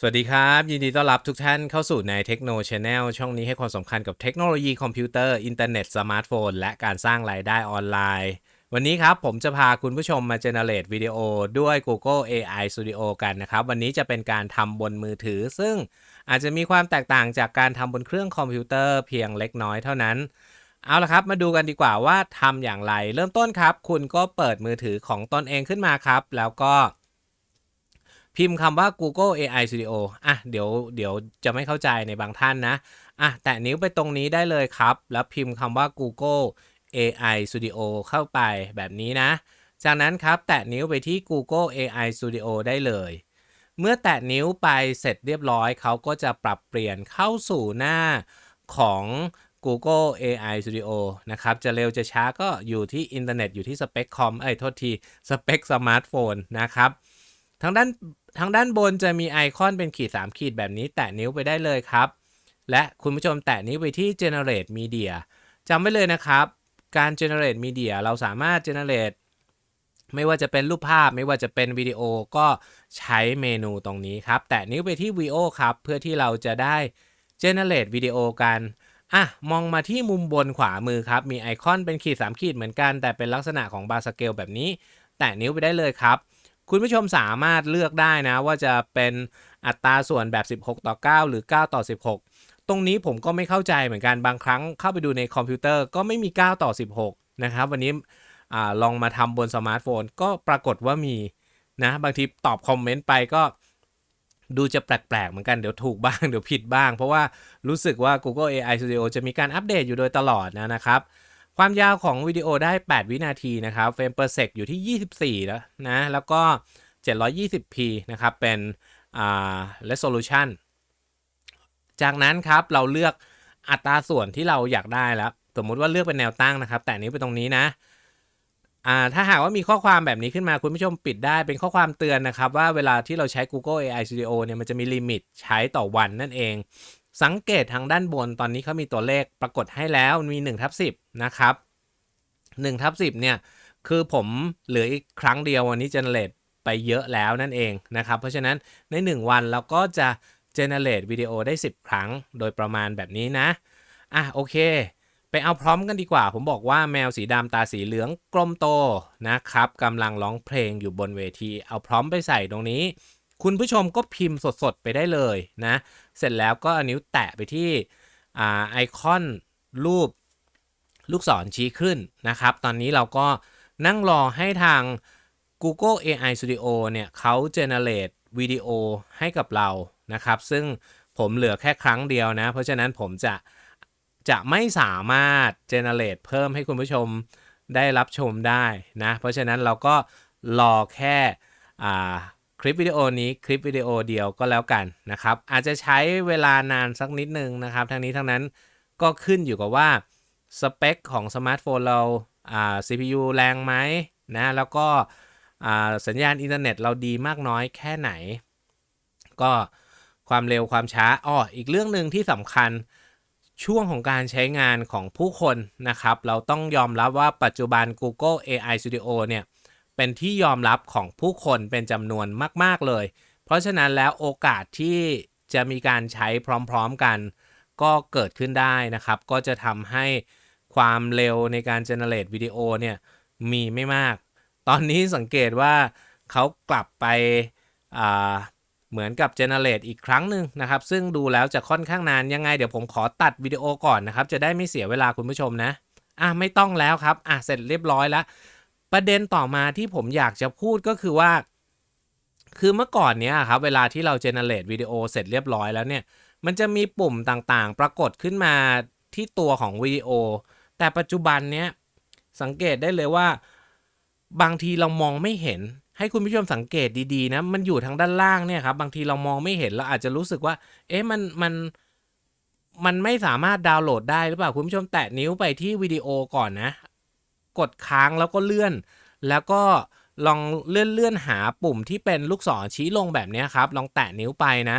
สวัสดีครับ ยินดีต้อนรับทุกท่านเข้าสู่ในเทคโนช n แนลช่องนี้ให้ความสำคัญกับเทคโนโลยีคอมพิวเตอร์ อินเทอร์เน็ต สมาร์ทโฟน และการสร้างรายได้ออนไลน์ วันนี้ครับผมจะพาคุณผู้ชมมาเจเนเรตวิดีโอด้วย Google AI Studio กันนะครับ วันนี้จะเป็นการทำบนมือถือ ซึ่งอาจจะมีความแตกต่างจากการทำบนเครื่องคอมพิวเตอร์เพียงเล็กน้อยเท่านั้น เอาละครับ มาดูกันดีกว่าว่าทำอย่างไร เริ่มต้นครับ คุณก็เปิดมือถือของตนเองขึ้นมาครับ แล้วก็ พิมพ์คำว่า Google AI Studio อะเดี๋ยวเดี๋ยวจะไม่เข้าใจในบางท่านนะอะแตะนิ้วไปตรงนี้ได้เลยครับ แล้วพิมพ์คำว่า Google AI Studio เข้าไปแบบนี้นะ จากนั้นครับแตะนิ้วไปที่ Google AI Studio ได้เลย เมื่อแตะนิ้วไปเสร็จเรียบร้อยเขาก็จะปรับเปลี่ยนเข้าสู่หน้าของ Google AI Studio นะครับ จะเร็วจะช้าก็อยู่ที่อินเทอร์เน็ตอยู่ที่สเปคคอมเอ้ยโทษทีสเปคสมาร์ทโฟนนะครับ ทางด้าน ทางด้านบนจะมีไอคอนเป็นขีด 3 ขีดแบบนี้แตะนิ้วไปได้เลยครับ และคุณผู้ชมแตะนิ้วไปที่ generate media จำไว้เลยนะครับ การ generate media เราสามารถ generate ไม่ว่าจะเป็นรูปภาพไม่ว่าจะเป็นวิดีโอก็ใช้เมนูตรงนี้ครับ แตะนิ้วไปที่ VO ครับ เพื่อที่เราจะได้ generate วิดีโอกันอะมองมาที่มุมบนขวามือครับ มีไอคอนเป็นขีด 3 ขีดเหมือนกัน แต่เป็นลักษณะของบาร์สเกลแบบนี้ แตะนิ้วไปได้เลยครับ คุณผู้ชมสามารถเลือกได้นะ ว่าจะเป็นอัตราส่วนแบบ 16 ต่อ 9 หรือ 9 ต่อ 16 ตรงนี้ผมก็ไม่เข้าใจเหมือนกันบางครั้งเข้าไปดูในคอมพิวเตอร์ก็ไม่มี 9 ต่อ 16 นะครับ วันนี้อลองมาทำบนสมาร์ทโฟน ก็ปรากฏว่ามีนะบางทีตอบคอมเมนต์ไปก็ดูจะแปลกๆ เหมือนกัน เดี๋ยวถูกบ้าง เดี๋ยวผิดบ้าง เพราะว่ารู้สึกว่า Google AI Studio จะมีการอัปเดตอยู่โดยตลอดนะนะครับ ความยาวของวิดีโอได้ 8 วินาทีนะครับเฟรม per sec อยู่ที่ 24 แล้วนะแล้วก็ 720p นะครับเป็นอ่า resolution จากนั้นครับเราเลือกอัตราส่วนที่เราอยากได้แล้ว สมมุติว่าเลือกเป็นแนวตั้งนะครับ แต่นี้ไปตรงนี้นะอ่าถ้าหากว่ามีข้อความแบบนี้ขึ้นมาคุณผู้ชมปิดได้เป็นข้อความเตือนนะครับ ว่าเวลาที่เราใช้ Google AI Studio เนี่ยมันจะมีลิมิตใช้ต่อวันนั่นเอง สังเกตทางด้านบนตอนนี้เขามีตัวเลขปรากฏให้แล้วมี1ทับ10 นะครับ1ทับ10 เนี่ย คือผมเหลืออีกครั้งเดียววันนี้ generate ไปเยอะแล้วนั่นเองนะครับ เพราะฉะนั้นใน 1 วันเราก็จะ generate วิดีโอได้ 10 ครั้งโดยประมาณแบบนี้นะ อะโอเค ไปเอาพร้อมกันดีกว่า ผมบอกว่าแมวสีดำตาสีเหลืองกลมโตนะครับกำลังร้องเพลงอยู่บนเวที เอาพร้อมไปใส่ตรงนี้ คุณผู้ชมก็พิมพ์สดๆไปได้เลยนะ เสร็จแล้วก็อานิ้วแตะไปที่ไอคอนรูปลูกศรชี้ขึ้นนะครับ ตอนนี้เราก็นั่งรอให้ทาง Google AI Studio เนี่ยเขา generate วิดีโอให้กับเรานะครับ ซึ่งผมเหลือแค่ครั้งเดียวนะ เพราะฉะนั้นผมจะจะไม่สามารถ generate เพิ่มให้คุณผู้ชมได้รับชมได้นะ เพราะฉะนั้นเราก็รอแค่ คลิปวิดีโอนี้คลิปวิดีโอเดียวก็แล้วกันนะครับ อาจจะใช้เวลานานสักนิดนึงนะครับ ทั้งนี้ทั้งนั้นก็ขึ้นอยู่กับว่าสเปคของสมาร์ทโฟนเรา CPU แรงไหมนะแล้วก็สัญญาณอินเทอร์เน็ตเราดีมากน้อยแค่ไหน ก็ความเร็วความช้าอ้ออีกเรื่องหนึ่งที่สำคัญช่วงของการใช้งานของผู้คนนะครับ เราต้องยอมรับว่าปัจจุบัน Google AI Studio เนี่ย เป็นที่ยอมรับของผู้คนเป็นจำนวนมาก ๆ เลย เพราะฉะนั้นแล้วโอกาสที่จะมีการใช้พร้อมๆกัน ก็เกิดขึ้นได้นะครับ ก็จะทำให้ความเร็วในการ generate วิดีโอเนี่ยมีไม่มาก ตอนนี้สังเกตว่าเขากลับไปเหมือนกับ generate อีกครั้งหนึ่งนะครับ ซึ่งดูแล้วจะค่อนข้างนานยังไง เดี๋ยวผมขอตัดวิดีโอก่อนนะครับ จะได้ไม่เสียเวลาคุณผู้ชมนะ อะไม่ต้องแล้วครับ อะเสร็จเรียบร้อยแล้ว ประเด็นต่อมาที่ผมอยากจะพูดก็คือว่า คือเมื่อก่อนเนี้ยครับเวลาที่เรา generate วิดีโอเสร็จเรียบร้อยแล้วเนี่ย มันจะมีปุ่มต่างๆ ปรากฏขึ้นมาที่ตัวของวิดีโอ แต่ปัจจุบันเนี้ยสังเกตได้เลยว่า บางทีเรามองไม่เห็น ให้คุณผู้ชมสังเกตดีๆนะ มันอยู่ทางด้านล่างเนี่ยครับ บางทีเรามองไม่เห็นเราอาจจะรู้สึกว่า เอ๊ะมันมันมันไม่สามารถดาวน์โหลดได้หรือเปล่าคุณผู้ชมแตะนิ้วไปที่วิดีโอก่อนนะ กดค้างแล้วก็เลื่อน แล้วก็ลองเลื่อนเลื่อนหาปุ่มที่เป็นลูกศรชี้ลงแบบนี้ครับ ลองแตะนิ้วไปนะ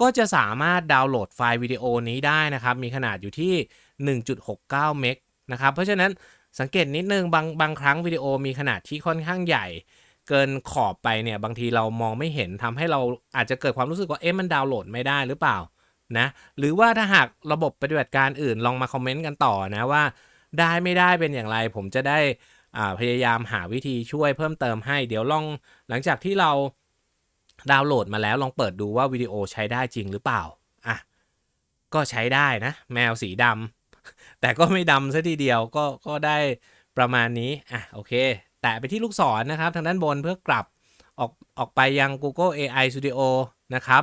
ก็จะสามารถดาวน์โหลดไฟล์วิดีโอนี้ได้นะครับ มีขนาดอยู่ที่ 1.69 เมกนะครับ เพราะฉะนั้นสังเกตนิดนึงบางบางครั้งวิดีโอมีขนาดที่ค่อนข้างใหญ่ เกินขอบไปเนี่ยบางทีเรามองไม่เห็นทำให้เราอาจจะเกิดความรู้สึกว่าเอ๊ะมันดาวน์โหลดไม่ได้หรือเปล่านะหรือว่าถ้าหากระบบปฏิบัติการอื่นลองมาคอมเมนต์กันต่อนะว่า ได้ไม่ได้เป็นอย่างไร ผมจะได้พยายามหาวิธีช่วยเพิ่มเติมให้ เดี๋ยวลองหลังจากที่เราดาวน์โหลดมาแล้วลองเปิดดูว่าวิดีโอใช้ได้จริงหรือเปล่าอะก็ใช้ได้นะ แมวสีดำแต่ก็ไม่ดำซะทีเดียวก็ก็ได้ประมาณนี้อะโอเค แตะไปที่ลูกศรนะครับ ทางด้านบนเพื่อกลับออกออกไปยัง Google AI Studio นะครับ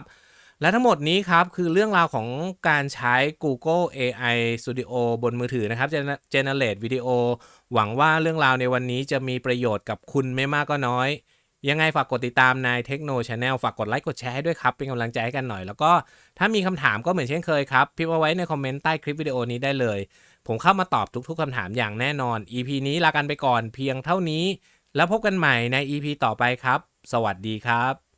และทั้งหมดนี้ครับ คือเรื่องราวของการใช้ Google AI Studio บนมือถือนะครับ Gen- generate วิดีโอ หวังว่าเรื่องราวในวันนี้จะมีประโยชน์กับคุณไม่มากก็น้อย ยังไงฝากกดติดตามใน Techno Channel ฝากกดไลค์กดแชร์ให้ด้วยครับ เป็นกำลังใจให้กันหน่อย แล้วก็ถ้ามีคำถามก็เหมือนเช่นเคยครับ พิมพ์เอาไว้ในคอมเมนต์ใต้คลิปวิดีโอนี้ได้เลย ผมเข้ามาตอบทุกๆคำถามอย่างแน่นอน EP นี้ลากันไปก่อนเพียงเท่านี้ แล้วพบกันใหม่ใน EP ต่อไปครับ สวัสดีครับ